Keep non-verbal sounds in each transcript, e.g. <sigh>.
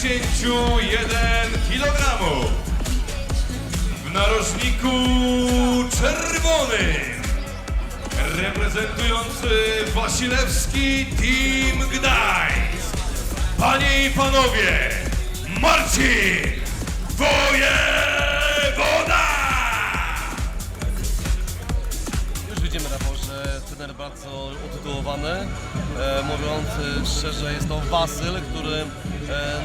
81 kg. W narożniku czerwonym reprezentujący Wasilewski Team Gdańsk. Panie i panowie, Marcin Wojewoda! Bardzo utytułowany. E, mówiąc e, szczerze, jest to Wasyl, który e,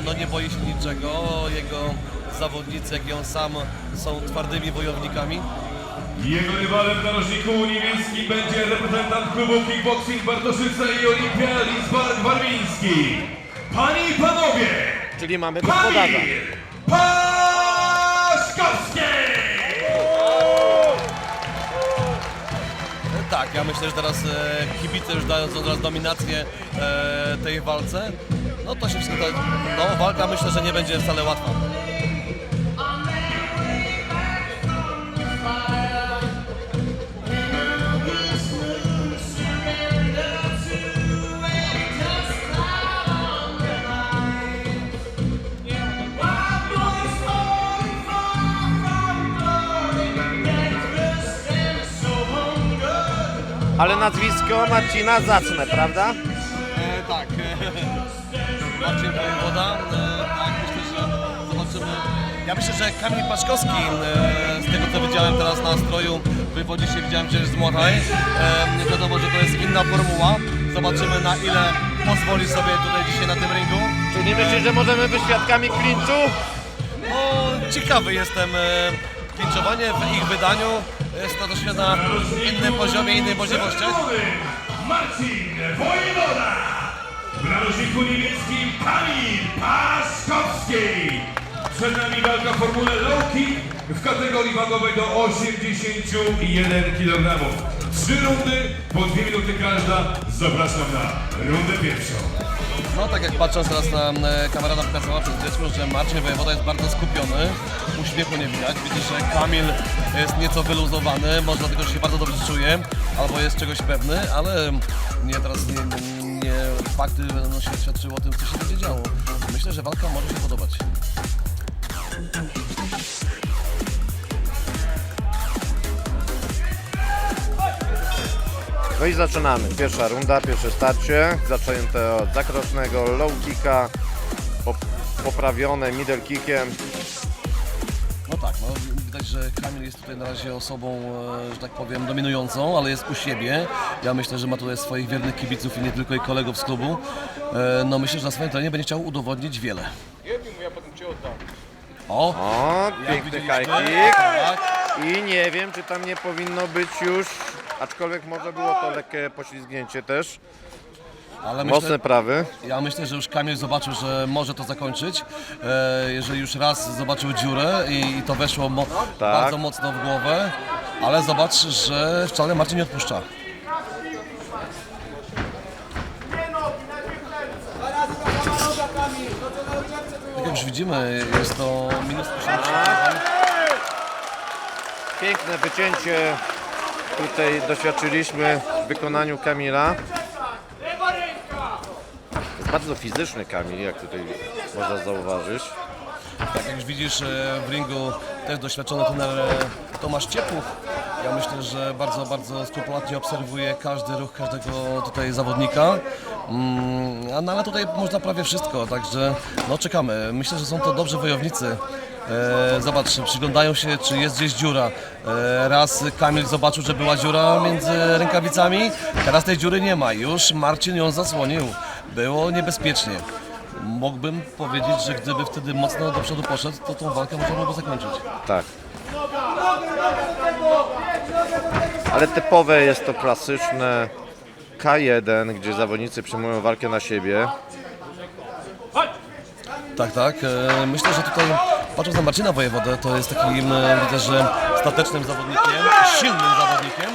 no, nie boi się niczego. Jego zawodnicy, jak i on sam, są twardymi wojownikami. Jego rywalem w narożniku niebieskim będzie reprezentant klubu Kickboxing Bartoszyce i Olimpia Lidzbark Warmiński. Panie i panowie, Czyli mamy gospodarza. Kamil Paszkowski! Tak, ja myślę, że teraz e, kibice już dając od razu dominację e, tej walce, no to się wszystko, no walka myślę, że nie będzie wcale łatwa. Ale nazwisko Marcina zacne, prawda? E, tak. <laughs> Marcin Wojewoda. E, tak, myślę, że zobaczymy. Ja myślę, że Kamil Paszkowski, e, z tego co widziałem teraz na stroju, wywodzi się, widziałem, jest z Młodaj. E, wiadomo, że to jest inna formuła. Zobaczymy na ile pozwoli sobie tutaj dzisiaj na tym ringu. Czyli myślisz, że możemy być świadkami klinczu? No, ciekawy jestem. E, klinczowanie w ich wydaniu jest to troszkę na innym poziomie, innej możliwościach. Marcin Wojewoda! W narożniku niebieskim Kamil Paszkowski! Przed nami walka w formule low kick w kategorii wagowej do 81 kg. Trzy rundy, po dwie minuty każda. Zapraszam na rundę pierwszą. No tak jak patrząc teraz na e, kamera nam pokazała przed chwileczką, że Marcin Wojewoda jest bardzo skupiony, uśmiechu nie widać, widzisz, że Kamil jest nieco wyluzowany, może dlatego, że się bardzo dobrze czuje, albo jest czegoś pewny, ale nie teraz nie, nie, nie fakty będą się świadczyły o tym, co się będzie działo. Myślę, że walka może się podobać. No i zaczynamy. Pierwsza runda, pierwsze starcie. Zaczęte od zakrocznego low kicka, pop poprawione middle kickiem. No tak, no widać, że Kamil jest tutaj na razie osobą, e, że tak powiem, dominującą, ale jest u siebie. Ja myślę, że ma tutaj swoich wiernych kibiców i nie tylko i kolegów z klubu. E, No myślę, że na swoim terenie będzie chciał udowodnić wiele. O, O, jak piękny widzieliśmy, high kick. Tak, I nie wiem, czy tam nie powinno być już, aczkolwiek może było to lekkie poślizgnięcie też. ale Mocne myślę, prawy. ja myślę, że już Kamil zobaczył, że może to zakończyć. E, Jeżeli już raz zobaczył dziurę i i to weszło mo- bardzo mocno w głowę, ale zobacz, że wcale Marcin nie odpuszcza. Jak już widzimy, jest to minus 80. Piękne wycięcie tutaj doświadczyliśmy w wykonaniu Kamila. Jest bardzo fizyczny Kamil, jak tutaj można zauważyć. Tak jak już widzisz e, w ringu też doświadczony trener e, Tomasz Ciepłuch. Ja myślę, że bardzo, bardzo skrupulatnie obserwuje każdy ruch każdego tutaj zawodnika. Mm, no, ale tutaj można prawie wszystko, także no czekamy. Myślę, że są to dobrzy wojownicy. E, zobacz, przyglądają się, czy jest gdzieś dziura. E, raz Kamil zobaczył, że była dziura między rękawicami, teraz tej dziury nie ma. Już Marcin ją zasłonił. Było niebezpiecznie. Mógłbym powiedzieć, że gdyby wtedy mocno do przodu poszedł, to tą walkę można byłoby zakończyć. Tak. Ale typowe jest to klasyczne K1, gdzie zawodnicy przyjmują walkę na siebie. Tak, tak. E, Myślę, że tutaj patrząc na Marcina Wojewodę, to jest takim, e, widzę, że statecznym zawodnikiem, silnym zawodnikiem,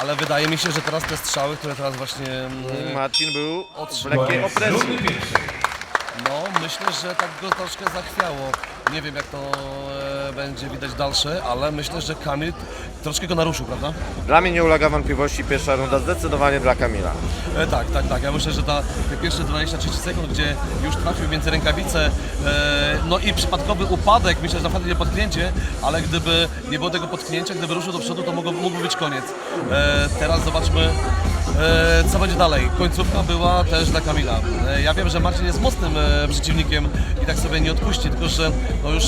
ale wydaje mi się, że teraz te strzały, które teraz właśnie... e, Marcin był w lekkiej opresji. Myślę, że tak go troszkę zachwiało. Nie wiem, jak to e, będzie widać dalsze, ale myślę, że Kamil troszkę go naruszył, prawda? Dla mnie nie ulega wątpliwości pierwsza runda zdecydowanie dla Kamila. E, tak, tak, tak. Ja myślę, że ta, te pierwsze 23 sekund, gdzie już trafił między rękawice, e, no i przypadkowy upadek, myślę, że naprawdę nie potknięcie, ale gdyby nie było tego potknięcia, gdyby ruszył do przodu, to mógł, mógłby być koniec. E, teraz zobaczmy, co będzie dalej. Końcówka była też dla Kamila. E, ja wiem, że Marcin jest mocnym e, przeciwnikiem i tak sobie nie odpuści, tylko że no już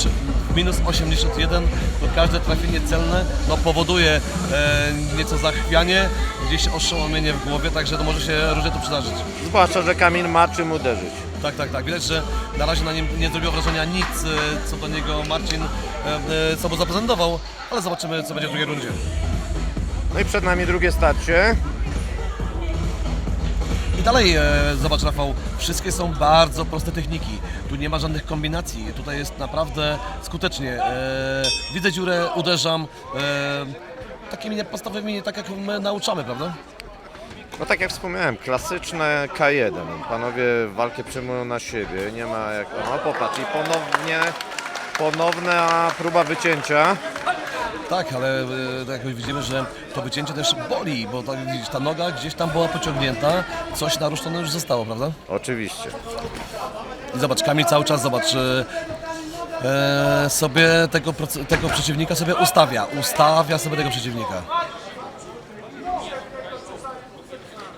minus 81 to każde trafienie celne no, powoduje e, nieco zachwianie, gdzieś oszołomienie w głowie, także to może się różnie to przydarzyć. Zwłaszcza, że Kamil ma czym uderzyć. Tak, tak, tak. Widać, że na razie na nim nie zrobiło wrażenia nic, e, co do niego Marcin e, e, sobą zaprezentował, ale zobaczymy, co będzie w drugiej rundzie. No i przed nami drugie starcie. I dalej, e, zobacz Rafał, wszystkie są bardzo proste techniki. Tu nie ma żadnych kombinacji. Tutaj jest naprawdę skutecznie. E, widzę dziurę, uderzam. E, takimi podstawowymi, tak jak my nauczamy, prawda? No tak jak wspomniałem, klasyczne K1. Panowie walkę przyjmują na siebie. Nie ma jak... No popatrz i ponownie... Ponowna próba wycięcia. Tak, ale e, tak jak widzimy, że to wycięcie też boli, bo widzisz, ta noga gdzieś tam była pociągnięta, coś naruszone już zostało, prawda? Oczywiście. I zobacz, Kamil cały czas, zobacz, e, e, sobie tego, proc- tego przeciwnika sobie ustawia, ustawia sobie tego przeciwnika.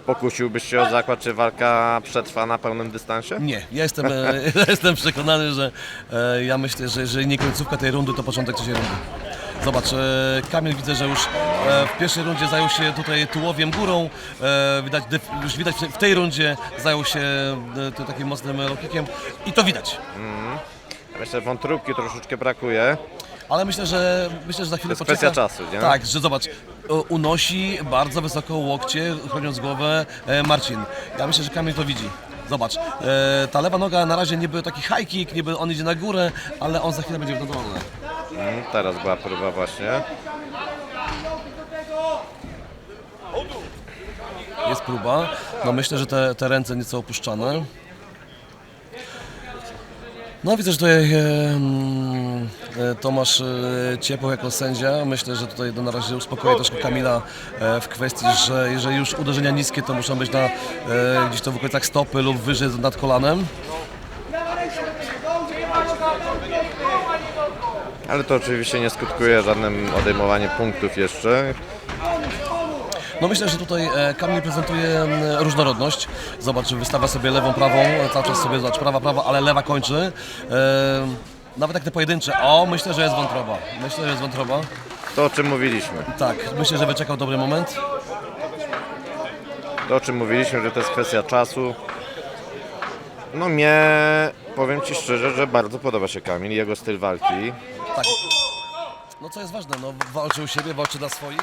Pokusiłbyś się o zakład, czy walka przetrwa na pełnym dystansie? Nie, ja jestem, e, <laughs> jestem przekonany, że e, ja myślę, że jeżeli nie końcówka tej rundy, to początek trzeciej rundy. Zobacz, e, Kamil widzę, że już e, w pierwszej rundzie zajął się tutaj tułowiem górą, e, widać, już widać w tej rundzie zajął się tu takim mocnym low kickiem i to widać. Myślę, że wątróbki troszeczkę brakuje. Ale myślę, że myślę, że za chwilę To poczeka. czasu, nie? Tak, że zobacz, unosi bardzo wysoko łokcie, chroniąc głowę Marcin. Ja myślę, że Kamil to widzi. Zobacz, ta lewa noga na razie nie był taki high kick, nie był, on idzie na górę, ale on za chwilę będzie w dół. Mm, teraz była próba właśnie. Jest próba. No myślę, że te, te ręce nieco opuszczane. No widzę, że tutaj e, Tomasz e, Ciepło jako sędzia. Myślę, że tutaj na razie uspokoi troszkę Kamila e, w kwestii, że jeżeli już uderzenia niskie, to muszą być na e, gdzieś to w okolicach stopy lub wyżej nad kolanem. Ale to oczywiście nie skutkuje żadnym odejmowaniem punktów jeszcze. No myślę, że tutaj e, Kamil prezentuje różnorodność. Zobacz, wystawia sobie lewą, prawą, cały czas sobie zobacz, prawa, prawa, ale lewa kończy. E, Nawet jak te pojedyncze. O, myślę, że jest wątroba. Myślę, że jest wątroba. To o czym mówiliśmy. Tak, myślę, że wyczekał dobry moment. To o czym mówiliśmy, że to jest kwestia czasu. No mnie, powiem Ci szczerze, że bardzo podoba się Kamil i jego styl walki. Tak. No co jest ważne, no walczy u siebie, walczy dla swoich.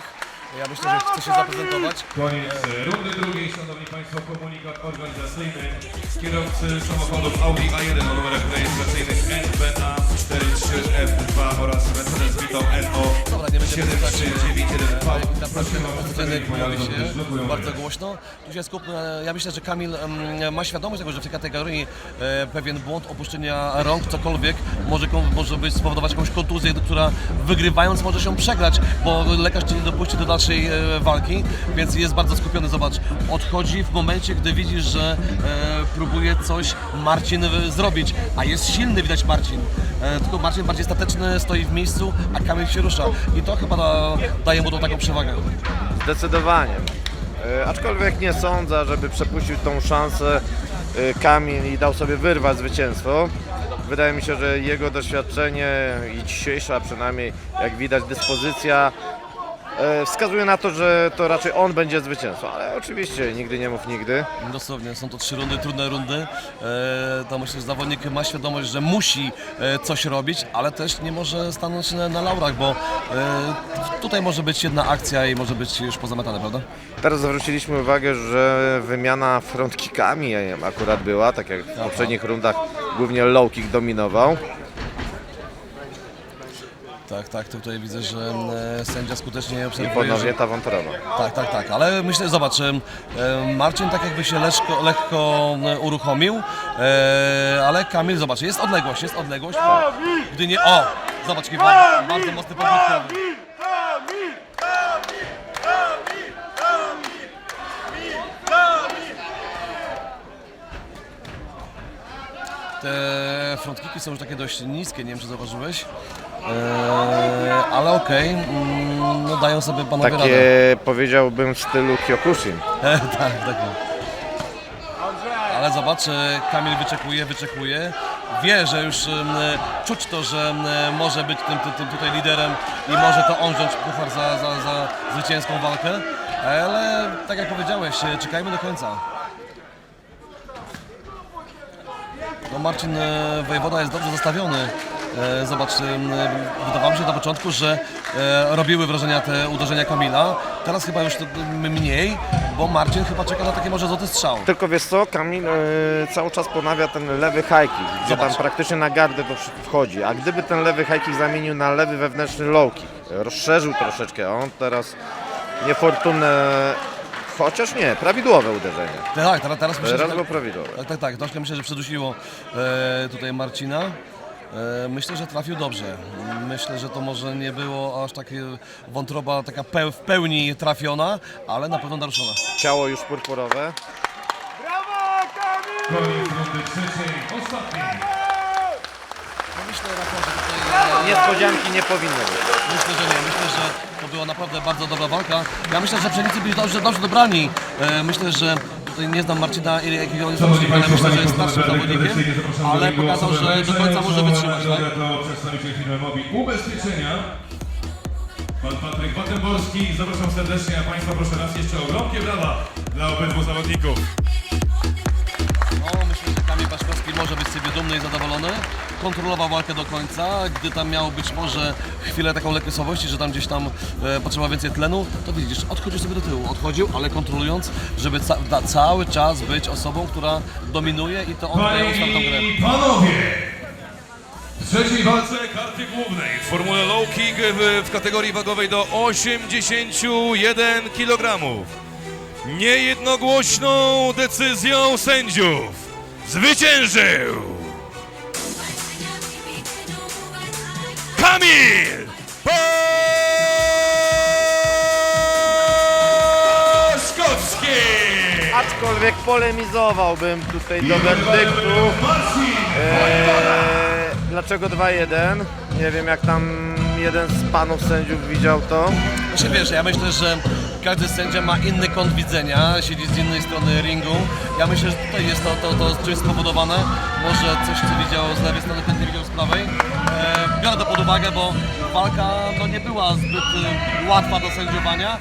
Ja myślę, że chce się zaprezentować. Koniec rundy drugiej. Szanowni Państwo, komunikat organizacyjny. Kierowcy samochodów Audi A1 o numerach rejestracyjnych NBA 43F2 oraz Mercedes Vito NO Dobra, nie będziemy tak 7391V. Naprawdę Prosimy pozycyjny pojawi się bardzo głośno. Tu się skupmy. Ja myślę, że Kamil em, ma świadomość tego, że w tej kategorii e, pewien błąd opuszczenia rąk, cokolwiek może, może być spowodować jakąś kontuzję, która wygrywając może się przegrać, bo lekarz cię nie dopuści do dalszej e, walki, więc jest bardzo skupiony. Zobacz, odchodzi w momencie, gdy widzisz, że e, próbuje coś Marcin e, zrobić, a jest silny widać Marcin. E, tylko Marcin bardziej stateczny, stoi w miejscu, a Kamil się rusza. I to chyba da, daje mu tą taką przewagę. Zdecydowanie. E, aczkolwiek nie sądzę, żeby przepuścił tą szansę e, Kamil i dał sobie wyrwać zwycięstwo. Wydaje mi się, że jego doświadczenie i dzisiejsza przynajmniej, jak widać, dyspozycja e, wskazuje na to, że to raczej on będzie zwycięzcą. Ale oczywiście nigdy nie mów nigdy. Dosłownie, są to trzy rundy, trudne rundy. E, to myślę, że zawodnik ma świadomość, że musi e, coś robić, ale też nie może stanąć na, na laurach, bo e, tutaj może być jedna akcja i może być już pozamiatane, prawda? Teraz zwróciliśmy uwagę, że wymiana frontkickami akurat była, tak jak w poprzednich rundach głównie low kick dominował. Tak, tak. Tutaj widzę, że e, sędzia skutecznie I obserwuje. ponownie Że, ta wątroba. tak, tak, tak. Ale myślę, zobacz, em, Marcin tak jakby się lekko, lekko e, uruchomił, e, ale Kamil, zobacz, jest odległość, jest odległość. Gdy nie. O! Zobacz, jaki bardzo, bardzo mocny podwójny. Te frontkiki są już takie dość niskie, nie wiem czy zauważyłeś. Eee, ale okej, mm, no dają sobie panowie Takie radę. powiedziałbym w stylu Kyokushin. E, <laughs> tak, tak. Ale zobacz, e, Kamil wyczekuje, wyczekuje. Wie, że już em, czuć to, że em, może być tym, tym, tym tutaj liderem i może to on wziąć puchar za, za, za zwycięską walkę. Ale tak jak powiedziałeś, e, czekajmy do końca. No Marcin e, Wojewoda jest dobrze zastawiony. E, Zobacz, wydawało mi się na początku, że e, robiły wrażenia te uderzenia Kamila. Teraz chyba już mniej, bo Marcin chyba czeka na taki może złoty strzał. Tylko wiesz co, Kamil e, cały czas ponawia ten lewy high kick, gdzie Zobacz. tam praktycznie na gardę to wchodzi. A gdyby ten lewy high kick zamienił na lewy wewnętrzny low kick, rozszerzył troszeczkę, on teraz niefortunne, chociaż nie, prawidłowe uderzenie. Tak, teraz, teraz myślę. Teraz było prawidłowe. Tak, tak, tak. Troszkę myślę, że przedusiło e, tutaj Marcina. E, myślę, że trafił dobrze. Myślę, że to może nie było aż takie wątroba taka peł, w pełni trafiona, ale na pewno naruszona. Ciało już purpurowe. Koniec rundy trzeciej, ostatniej. Myślę, Rafał, że tutaj... Niespodzianki nie powinno być. Myślę, że nie. Myślę, że to była naprawdę bardzo dobra walka. Ja myślę, że przeciwnicy byli dobrze, dobrze dobrani. E, myślę, że tutaj nie znam Marcina, ile jakiego on jest zawodnikiem, myślę, że jest starszym zawodnikiem, ale pokazał, że do końca może wytrzymać. Tak? droga to przedstawiciel firmy Mobi Ubezpieczenia. Pan Patryk Wattenborski, zapraszam serdecznie, a Państwa proszę raz jeszcze o gromkie brawa dla obydwu zawodników. No, myślę, że Kamil Paszkowski może być z siebie dumny i zadowolony. Kontrolował walkę do końca. Gdy tam miał być może chwilę taką lekką słabości, że tam gdzieś tam e, potrzeba więcej tlenu, to widzisz, odchodził sobie do tyłu. Odchodził, ale kontrolując, żeby ca da, cały czas być osobą, która dominuje i to on daje Panie ustawną grę. Panowie! W trzeciej walce karty głównej w formule low kick w, w kategorii wagowej do 81 kg. Niejednogłośną decyzją sędziów zwyciężył Kamil Paszkowski! Aczkolwiek polemizowałbym tutaj do werdyktu. Eee, dlaczego 2-1? Nie wiem jak tam jeden z panów sędziów widział to. Znaczy wiesz, ja myślę, że każdy sędzia ma inny kąt widzenia, siedzi z innej strony ringu. Ja myślę, że tutaj jest to, to, to czymś spowodowane. Może coś, co widział z lewej strony, ten widział z prawej. E, biorę to pod uwagę, bo walka no, nie była zbyt e, łatwa do sędziowania,